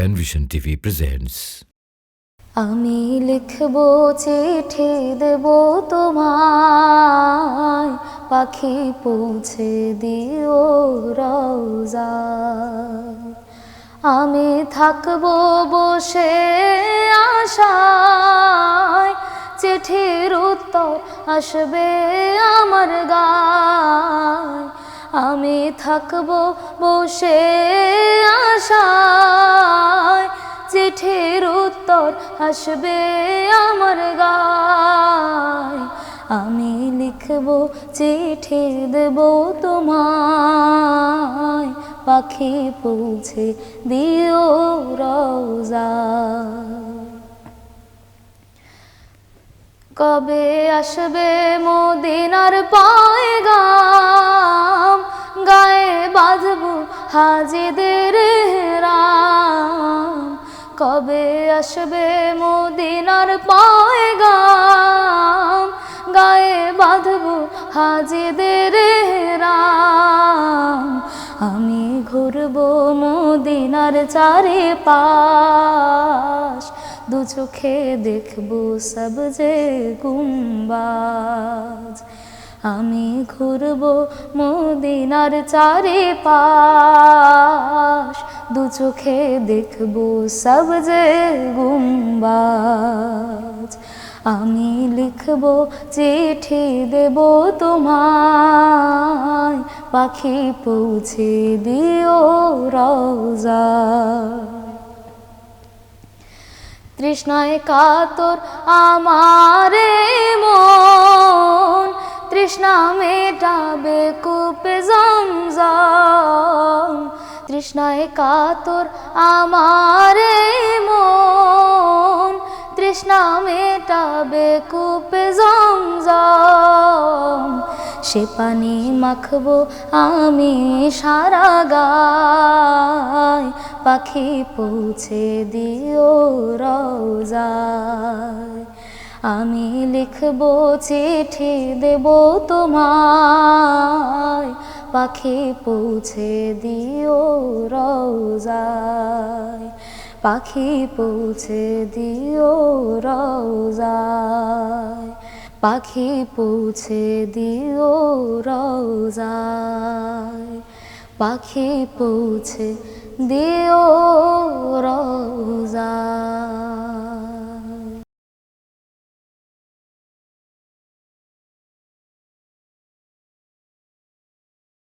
Penvision TV presents আমি লিখব চিঠি দেব তোমায়, পাখি পৌঁছে দিও রওজা। আমি থাকব বসে আশায়, চিঠির উত্তর আসবে আমার গায়। আমি থাকব বসে আশায় আসবে আমার গায়। আমি লিখব, চিঠি দেব তোমায়। পাখি পৌঁছে দিও রোজা কবে আসবে মদিনার পায়গাম? গায়ে বাঁধব হাজিদের রাম কবে আসবে মদিনার পায়গাম? গায়ে বাঁধব হাজিদের রাম। আমি ঘুরব মদিনার চারে পাশ দু চোখে দেখব সব যে গুম্বাজ। আমি ঘুরব মদিনার চারে পাশ দু চোখে দেখব সব যে গুম্বাজ। আমি লিখব চিঠি দেব তোমায়, পাখি পৌঁছে দিও রওজা। তৃষ্ণায় কাতর আমারে মন, তৃষ্ণা মেটাবে কূপে তৃষ্ণায় কাতর আমারে মন। তৃষ্ণা মেটাবে কূপে জমজম। সে পানি মাখবো আমি সারা গায়। পাখি পৌঁছে দিও রওজায় আমি লিখব চিঠি দেব তোমায়। পাখি পৌঁছে দিও রওজায়। পাখি পৌঁছে দিও রওজায়। পাখি পৌঁছে দিও রওজায়। পাখি পৌঁছে দিও